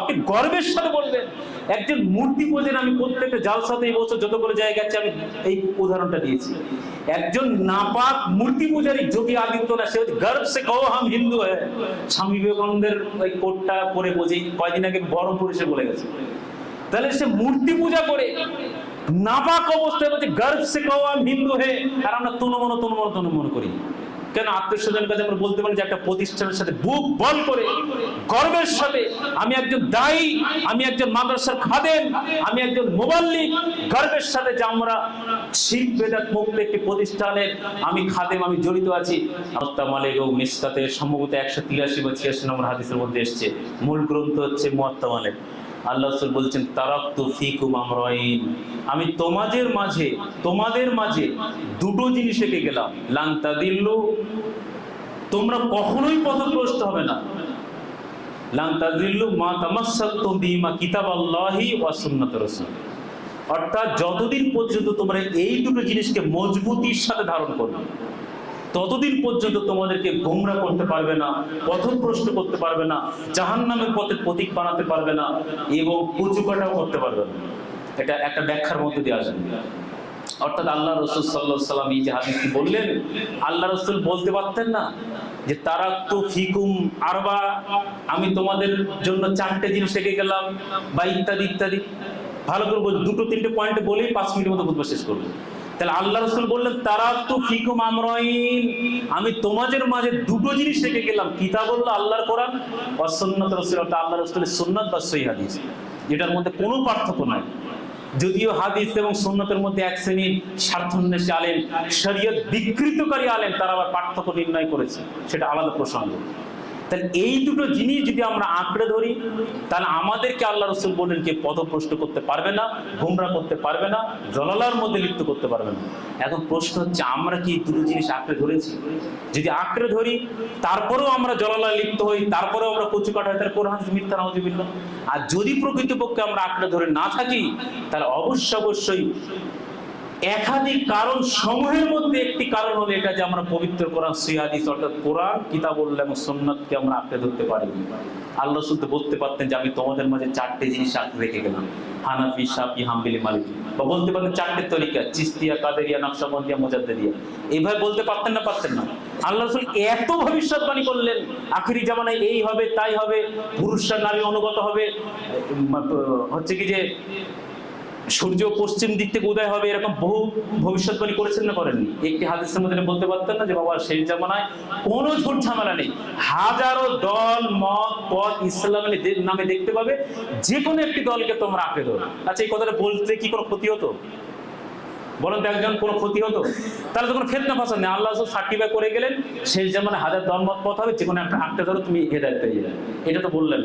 আপনি গর্বের সাথে বলবেন, একজন মূর্তি পূজেন আমি প্রত্যেকটা জালসাতে এই বছর যত করে জায়গা আছে, আমি এই উদাহরণটা দিয়েছি। একজন নাপাক মূর্তি পূজারী যোগী আদিত্যনাথ, সে গর্ব সে কও হাম হিন্দু হ্যাঁ স্বামী বিবেকানন্দের ওই কোটটা পরে বোঝেই কয়দিন আগে বহরমপুর এসে বলে গেছে। তাহলে সে মূর্তি পূজা করে নাপাক অবস্থায় বলছে গর্ব সে কও হাম হিন্দু হে আর আমরা তনুমন তনুমন তনুমন করি। কেন আত্মীয় স্বজনের কাছে আমরা বলতে পারি যে একটা প্রতিষ্ঠানের সাথে বুক বল করে, গর্বের সাথে, আমি একজন দায়ী, আমি একজন মাদ্রাসার খাদেম, আমি একজন মোবাল্লিক, গর্বের সাথে যে আমরা শিখ মুক্ত একটি প্রতিষ্ঠানের, আমি খাদেম, আমি জড়িত আছি। হত্যা মালিক ও মিসকাতে সম্ভবত একশো তিরাশি বা ছিয়াশি নম্বর হাদিসের মধ্যে এসছে। মূল গ্রন্থ হচ্ছে মুয়াত্তা মালিক আল্লাহ রাসূল বলছেন, তারাক্তু ফিকুম আমরাইন। আমি তোমাদের মাঝে তোমাদের মাঝে দুটো জিনিস রেখে গেলাম। লান তাদিল্লু, তোমরা কখনোই পথগ্রস্ত হবে না। মা অর্থাৎ যতদিন পর্যন্ত তোমরা এই দুটো জিনিসকে মজবুতির সাথে ধারণ করবে ততদিন পর্যন্ত তোমাদেরকে গোমরা করতে পারবে না, পথভ্রষ্ট করতে পারবে না জাহান নামের পথের প্রতীক বানাতে পারবে না এবং কুচুকাটাও করতে পারবে না। এটা একটা ব্যাখ্যার মধ্যে দিয়ে আসবে। অর্থাৎ আল্লাহ রসুল সাল্লাহ সাল্লাম এই যে হাদিসটি বললেন, আল্লাহ রসুল বলতে পারতেন না যে তারা তো ফিকুম আরবা, আমি তোমাদের জন্য চারটে জিনিস রেখে গেলাম, বা ইত্যাদি ইত্যাদি। ভালো করে দুটো, তিনটে পয়েন্ট বলেই পাঁচ মিনিটের মতো বুঝবা শেষ করব। তাহলে আল্লাহ রসুল বললেন তারা তো ফিকুম আমরাইন আমি তোমাদের মাঝে দুটো জিনিস রেখে গেলাম। কিতাব বলল আল্লাহর কোরআন অসন্নত রসুল অর্থাৎ আল্লাহ রসুলের সুন্নাত বা সই হাদিস। যেটার মধ্যে কোনো পার্থক্য নাই। যদিও হাদিস এবং সুন্নতের মধ্যে এক শ্রেণির স্বার্থন্বেষী আলেন শরীয়ত বিকৃতকারী আলেন তারা আবার পার্থক্য নির্ণয় করেছে। সেটা আলাদা প্রসঙ্গ। তাহলে এই দুটো জিনিস যদি আমরা আঁকড়ে ধরি, তাহলে আমাদেরকে আল্লাহ রসুল বললেন কে পদপ্রষ্ট করতে পারবে না, গুমরা করতে পারবে না, জলালার মধ্যে লিপ্ত করতে পারবে না। এখন প্রশ্ন হচ্ছে, আমরা কি দুটো জিনিস আঁকড়ে ধরেছি? যদি আঁকড়ে ধরি, তারপরেও আমরা জলালায় লিপ্ত হই, তারপরেও আমরা কচু কাটা হয়, তাহলে কোরআন মিথ্যা নাউজুবিল্লা আর যদি প্রকৃতপক্ষে আমরা আঁকড়ে ধরে না থাকি, তাহলে অবশ্য অবশ্যই একাধিক কারণ সমূহের মধ্যে একটি কারণ হলো এটা যে আমরা পবিত্র কোরআন সিহাদিস অর্থাৎ কোরআন, কিতাবুল্লাহ এবং সুন্নাতকে আমরা আঁকড়ে ধরতে পারি আল্লাহ শুধু বলতে পারতেন যে আমি তোমাদের মাঝে চারটে জিনিস আঁকড়ে রেখে গেলাম। হানাফি, সাফি, হাম্বিলি, মালিকি। বা বলতে পারতেন চারটে তরিকা, চিস্তিয়া, কাদেরিয়া, নকশাবন্দিয়া, মোজাদ্দেদিয়া। এইভাবে বলতে পারতেন না পারতেন না। আল্লাহ রসুল এত ভবিষ্যৎবাণী করলেন, আখিরি জামানায় এই হবে, তাই হবে, পুরুষরা নারী অনুগত হবে হচ্ছে কি যে সূর্য পশ্চিম দিক থেকে উদয় হবে এরকম বহু ভবিষ্যৎবাণী করেছেন না করেননি? একটি হাদিসের মধ্যে বলতে পারতেন না যে বাবা সেই জামানায় কোনো ঝুট ঝামেলা নেই। হাজারো দল, মত, পথ ইসলামের নামে দেখতে পাবে যে কোনো একটি দলকে তোমরা আঁকড়ে ধরো। আচ্ছা এই কথাটা বলতে কি কোনো ক্ষতি হতো? বলেন তো একজন কোনো ক্ষতি হতো? তাহলে তো কোনো ফেতনা ফাঁসা নেই। আল্লাহ সার্টিফাই করে গেলেন সেই জামানায় হাজার দল, মত, পথ হবে যে কোনো একটা আঁকড়ে ধরো, তুমি হেদায়ত পেয়ে এটা তো বললেন।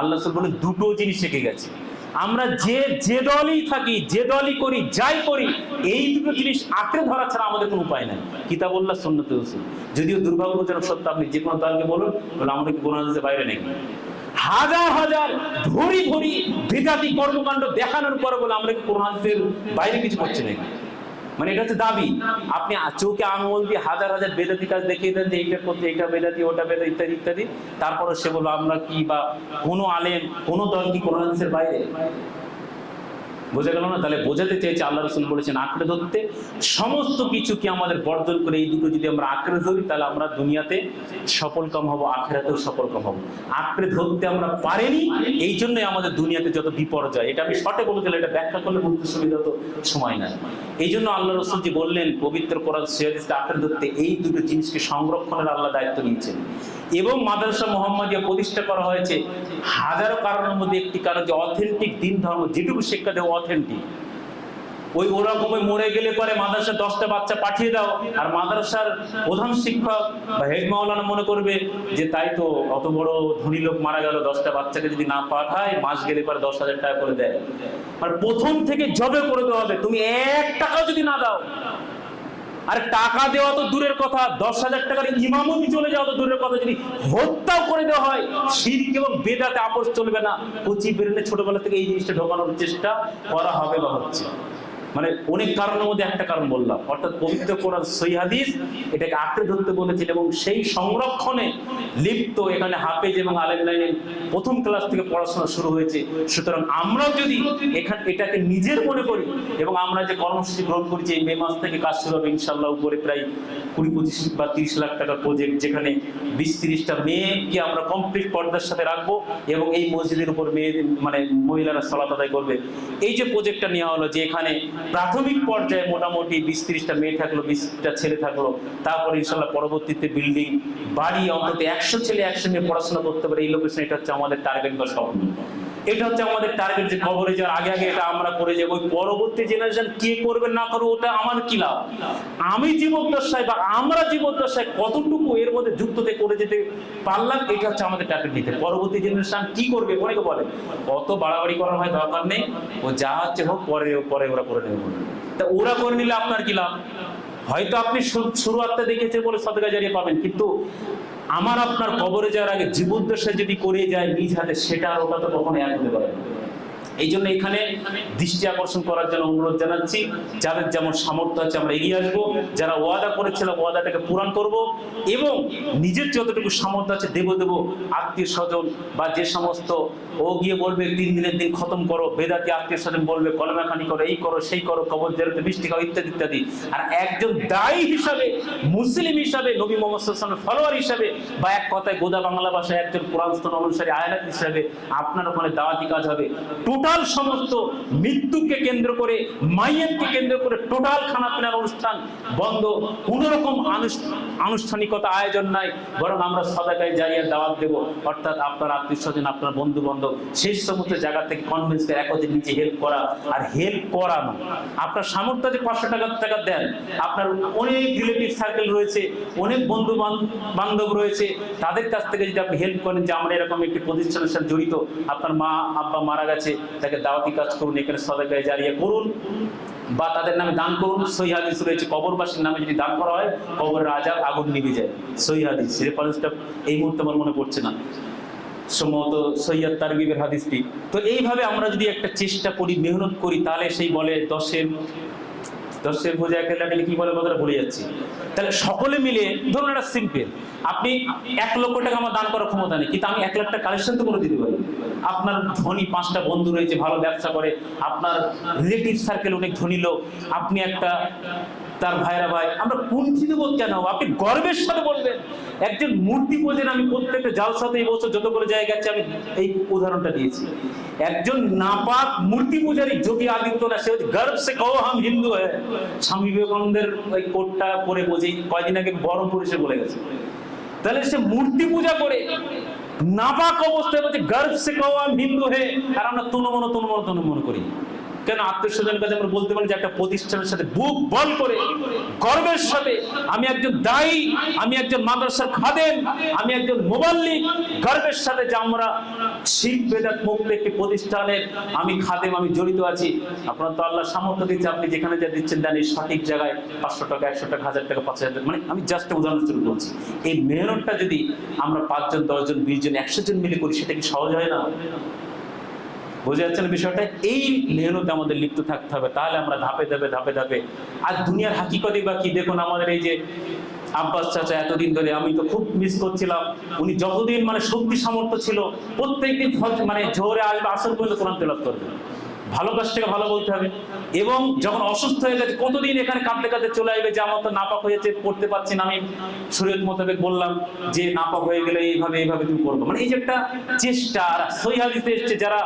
আল্লাহ বলে দুটো জিনিস শিখে গেছে। আমরা যে যে দলই থাকি, যে দলই করি, যাই করি, এই দুটো জিনিস আঁকড়ে ধরা ছাড়া আমাদের কোনো উপায় নাই। কিতাবুল্লাহ সন্ন্যতে রসুল। যদিও দুর্ভাগ্যজনক সত্য আপনি যে কোনো দলকে বলুন বলে আমাদের কোনো হাদিসের বাইরে নেই হাজার হাজার ভরি ভরি বিদাতি কর্মকাণ্ড দেখানোর পরে বলে আমরা কি কোরআন বাইরে কিছু করছি নাকি? মানে এটা হচ্ছে দাবি। আপনি চোখে আঙুল দিয়ে হাজার হাজার বেদাতি কাজ দেখিয়ে দেন যে এইটা করতে এইটা বেদাতি, ওটা বেদা ইত্যাদি ইত্যাদি। তারপরে সে বলব, আমরা কি বা কোনো আলেম, কোনো দল কি কোনো বাইরে? বোঝা গেল না? তাহলে বোঝাতে চেয়েছে আল্লাহ রসুল বলেছেন, আঁকড়ে ধরতে। সমস্ত কিছুকে আমাদের বর্জন করে এই দুটো যদি আমরা আঁকড়ে ধরি, তাহলে আমরা দুনিয়াতে সফল কাম হব সফল কাম হব। আঁকড়ে ধরতে আমরা পারিনি, এই জন্যই আমাদের দুনিয়াতে যত বিপর্যয়। এটা আমি শর্টে বলে দিলে এটা ব্যাখ্যা করলে বুঝতে সুবিধা তো সময় নাই। এই জন্য আল্লাহ রসুল যে বললেন, পবিত্র করার সিয়াদিসকে আঁকড়ে ধরতে এই দুটো জিনিসকে সংরক্ষণের আল্লাহ দায়িত্ব নিয়েছেন। এবং মাদ্রাসা মোহাম্মদিয়া প্রতিষ্ঠা করা হয়েছে। হাজারো কারণের মধ্যে একটি কারণ যে অথেন্টিক দিন ধর্ম, যেটুকু শিক্ষা দেওয়া অথেন্টিক ওই ওরকমে মরে গেলে পরে মাদ্রাসা দশটা বাচ্চা পাঠিয়ে দাও, আর মাদ্রাসার প্রধান শিক্ষক বা হেড মাওলানা মনে করবে যে তাই তো অত বড় ধনী লোক মারা গেল, দশটা বাচ্চাকে যদি না পাঠায়, মাস গেলে পরে দশ হাজার টাকা করে দেয়। আর প্রথম থেকে জবে করে দেওয়া হবে, তুমি এক টাকাও যদি না দাও আরে টাকা দেওয়া তো দূরের কথা, দশ হাজার টাকার ইমামতি চলে যাওয়া তো দূরের কথা, যদি হত্যাও করে দেওয়া হয়, শিরিক এবং বেদাতে আপোষ চলবে না। কচি বেরেনে ছোটবেলা থেকে এই জিনিসটা ঢোকানোর চেষ্টা করা হবে বা হচ্ছে। মানে অনেক কারণের মধ্যে একটা কারণ বললাম। অর্থাৎ পবিত্র কোরআন সই হাদিস, এটাকে আঁকড়ে ধরতে বলেছেন এবং সেই সংরক্ষণে লিপ্ত এখানে হাফেজ এবং আলেম লাইনের প্রথম ক্লাস থেকে পড়াশোনা শুরু হয়েছে। সুতরাং আমরা যদি এখানে, এটাকে নিজের মনে করি এবং আমরা যে কর্মসূচি গ্রহণ করেছি, এই মে মাস থেকে কাজ শুরু হবে ইনশাল্লাহ উপরে প্রায় কুড়ি পঁচিশ বা তিরিশ লাখ টাকার প্রজেক্ট যেখানে বিশ তিরিশটা মেয়েকে আমরা কমপ্লিট পর্দার সাথে রাখব এবং এই মসজিদের উপর মেয়ে মানে মহিলারা সলাত আদায় করবে। এই যে প্রজেক্টটা নেওয়া হলো যে এখানে প্রাথমিক পর্যায়ে মোটামুটি বিশ তিরিশটা মেয়ে থাকল বিশ বিশটা ছেলে থাকল। তারপরে ইনশাল্লাহ পরবর্তীতে বিল্ডিং বাড়ি অন্তত একশো ছেলে মেয়ে পড়াশোনা করতে পারে, এই লোকেশন এটা হচ্ছে আমাদের টার্গেট বা স্বপ্ন। এটা হচ্ছে আমাদের টার্গেট যে কবরে যাওয়ার আগে আগে এটা আমরা করে যাব। ওই পরবর্তী জেনারেশন কে করবে না করবে, ওটা আমার কি লাভ? আমি জীবদ্দশায় বা আমরা জীবদ্দশায় কতটুকু এর মধ্যে যুক্ততে করে যেতে পারলাম, এটা হচ্ছে আমাদের টার্গেট নিতে। পরবর্তী জেনারেশন কি করবে অনেকে বলে, অত বাড়াবাড়ি করার হয় দরকার নেই, ও যা হচ্ছে হোক, পরে পরে ওরা করে নেবে। তা ওরা করে নিলে আপনার কি লাভ? হয়তো আপনি শু- শুরুয়াতটা দেখেছে বলে সদকা জারিয়ে পাবেন, কিন্তু আমার আপনার কবরে যাওয়ার আগে জীবদ্দশা যদি করে যায় নিজ হাতে, সেটা আর ওটা তো কখনো এক হতে পারে। এই জন্য এখানে দৃষ্টি আকর্ষণ করার জন্য অনুরোধ জানাচ্ছি, যাদের যেমন সামর্থ্য আছে আমরা এগিয়ে আসব, যারা ওয়াদা করেছিলাম ওয়াদাটাকে পূরণ করব এবং নিজের যতটুকু সামর্থ্য আছে দেব দেব আত্মীয় স্বজন বা যে সমস্ত ও গিয়ে বলবে তিন দিনের দিন খতম করো, বেদাতি আত্মীয় স্বজন বলবে কলমাখানি করো, এই করো, সেই করো, কবর জেরোতে বৃষ্টি খাও, ইত্যাদি ইত্যাদি। আর একজন দায়ী হিসাবে, মুসলিম হিসাবে, নবী মোহাম্মদ ফলোয়ার হিসাবে বা এক কথায় গোদা বাংলা ভাষায় একজন কোরআন স্তন অনুসারী আয়াত হিসাবে আপনার ওখানে দাওয়াতি কাজ হবে। টোটাল সমস্ত মৃত্যুকে কেন্দ্র করে মাইয়াতকে কেন্দ্র করে টোটাল খানা পিনার অনুষ্ঠান বন্ধ। কোন রকম আনুষ্ঠানিকতা আয়োজন নাই, বরং আমরা সদাকায় জারিয়া দাওয়াত দেব। অর্থাৎ আপনার আত্মীয় স্বজন আপনার বন্ধু বান্ধব সেই সমস্ত জায়গা থেকে কনভিন্স করে একজনের নিচে হেল্প করা। আর হেল্প করানো আপনার সামর্থ্য যে পাঁচশো টাকা টাকা দেন, আপনার অনেক রিলেটিভ সার্কেল রয়েছে, অনেক বন্ধু বান- বান্ধব রয়েছে। তাদের কাছ থেকে যদি আপনি হেল্প করেন যে আমরা এরকম একটি প্রতিষ্ঠানের সাথে জড়িত, আপনার মা, আব্বা মারা গেছে তাকে দাওয়াতি কাজ করুন, এখানে সদাকায় জারিয়া করুন বা তাদের নামে দান করুন। হাদিস রয়েছে, কবরবাসীর নামে যদি দান করা হয়, কবরের আজাব আগুন নিভে যায়। সহি হাদিস রেফারেন্সটা এই মুহূর্তে আমার মনে পড়ছে না। সম্ভবত সৈয়দ তারগিবের হাদিসটি। তো এইভাবে আমরা যদি একটা চেষ্টা করি, মেহনত করি, তাহলে সেই বলে দশের দশের বোঝা একে লাগলে কি বলে কথাটা ভুলে যাচ্ছি। তাহলে সকলে মিলে, ধরুন একটা সিম্পল আপনি এক লক্ষ টাকা আমার দান করার ক্ষমতা নেই, কিন্তু আমি এক লাখ টাকা কালেকশন তো করে দিতে পারি। আপনার ধনী পাঁচটা বন্ধু রয়েছে, ভালো ব্যবসা করে। আপনার রিলেটিভ সার্কেল অনেক ধনী লোক। আপনি একটা তার ভাইরা ভাই, আমরা কুণ্ঠিত বোধ কেন? আপনি গর্বের সাথে বলবেন। একজন মূর্তি পূজেন আমি প্রত্যেকটা জালসাতে এই বছর যতগুলো জায়গা আছে, আমি এই উদাহরণটা দিয়েছি। একজন নাপাক মূর্তি পূজারী যোগী আদিত্যনাথ, সে গর্ব, সে কও হাম হিন্দু হ্যাঁ। স্বামী বিবেকানন্দের ওই কোটটা পরে বোঝে, কয়দিন আগে বহরমপুর এসে বলে গেছে। তাহলে সে মূর্তি পূজা করে নাপাক অবস্থায় বলছে গর্ব শেখাও আমি হিন্দু হে। আর আমরা তুনমন তুনমন তুনমন করি। কেন আত্মীয় কাছে আমরা বলতে পারি যে একটা প্রতিষ্ঠানের সাথে বুক বল করে, গর্বের সাথে, আমি একজন দায়ী, আমি একজন মাদ্রাসার খাদেম, আমি একজন মোবাল্লিক গর্বের সাথে যে আমরা মুক্ত একটি প্রতিষ্ঠানের আমি খাদেম, আমি জড়িত আছি। আপনার তো আল্লাহ সামর্থ্য দিচ্ছে আপনি যেখানে যা দিচ্ছেন এই সঠিক জায়গায় পাঁচশো টাকা, একশো টাকা, হাজার টাকা, পাঁচ হাজার মানে আমি জাস্ট উদাহরণ শুরু করছি। এই মেহনতটা যদি আমরা পাঁচজন, দশজন বিশ জন একশো জন মিলে করি, সেটা কি সহজ হয় না? বোঝা যাচ্ছেন বিষয়টা? এই মেহনতে আমাদের লিপ্ত থাকতে হবে। তাহলে আমরা ধাপে ধাপে ধাপে ধাপে। আর দুনিয়ার হাকিকতে বা কি? দেখুন আমাদের এই যে আব্বাস চাচা এতদিন ধরে, আমি তো খুব মিস করছিলাম। উনি যতদিন মানে শক্তি সামর্থ্য ছিল, প্রত্যেকদিন মানে জোরে আসবে আসল পর্যন্ত কোরআন তেলাপ করবে। ভালো কাজটাকে ভালো বলতে হবে। এবং যখন অসুস্থ হয়ে গেছে, কতদিন এখানে কাঁদতে কাঁদতে চলে আসবে? যে আমার তো নাপাক হয়েছে, পড়তে পারছি না। আমি শরীয়ত মোতাবেক বললাম যে নাপাক হয়ে গেলে এইভাবে এইভাবে তুমি করব মানে এই যে একটা চেষ্টা, আর সৈহাদিতে এসছে, যারা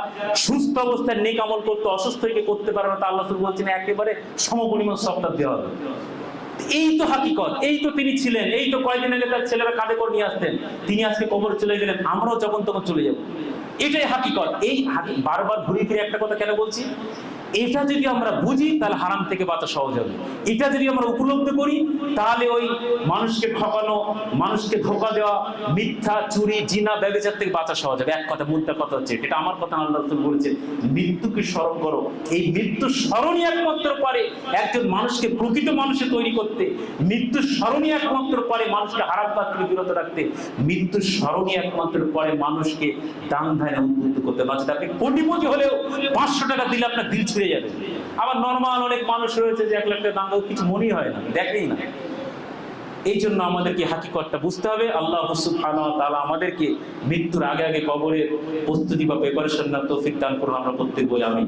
সুস্থ অবস্থায় নেক আমল করতে, অসুস্থ হয়ে করতে পারে না, তা আল্লাহ বলছেন একেবারে সমপরিমাণ সপ্তাহ দেওয়া হবে। এই তো হাকিকত, এই তো তিনি ছিলেন, এই তো কয়েকদিন আগে তার ছেলেরা কাঁধে করে নিয়ে আসতেন। তিনি আজকে কবর চলে গেলেন, আমরাও যখন তখন চলে যাব। এটাই হাকিকত। এই বারবার ঘুরে ফিরে একটা কথা কেন বলছি? এটা যদি আমরা বুঝি, তাহলে হারাম থেকে বাঁচা সহজ হবে। এটা যদি আমরা উপলব্ধি করি, তাহলে ওই মানুষকে ঠকানো, মানুষকে ধোকা দেওয়া, মিথ্যা, চুরি, জিনা, ব্যবচার থেকে বাঁচা সহজ হবে। এক কথা মুদ্রা কথা হচ্ছে এটা। আমার কথা আল্লাহ রাসূল মৃত্যুকে স্মরণ করো। এই মৃত্যু স্মরণই একমাত্র পারে একজন মানুষকে, প্রকৃত মানুষে তৈরি করতে। মৃত্যু স্মরণই একমাত্র পারে মানুষকে হারাম কাজ থেকে বিরত রাখতে। মৃত্যু স্মরণই একমাত্র পারে মানুষকে দান ধানে উদ্বুদ্ধ করতে। বাঁচতে আপনি কোটিপতি হলেও পাঁচশো টাকা দিলে আপনার দিল ছুঁয়ে ছুটে যাবে। আবার নর্মাল অনেক মানুষ রয়েছে যে এক লাখ টাকা দাম কিছু মনেই হয় না, দেখেই না। এই জন্য আমাদেরকে হাকিকতটা বুঝতে হবে। আল্লাহ তালা আমাদেরকে মৃত্যুর আগে আগে কবরের প্রস্তুতি বা প্রিপারেশন না তৌফিক দান করুন আমরা প্রত্যেক বলে আমি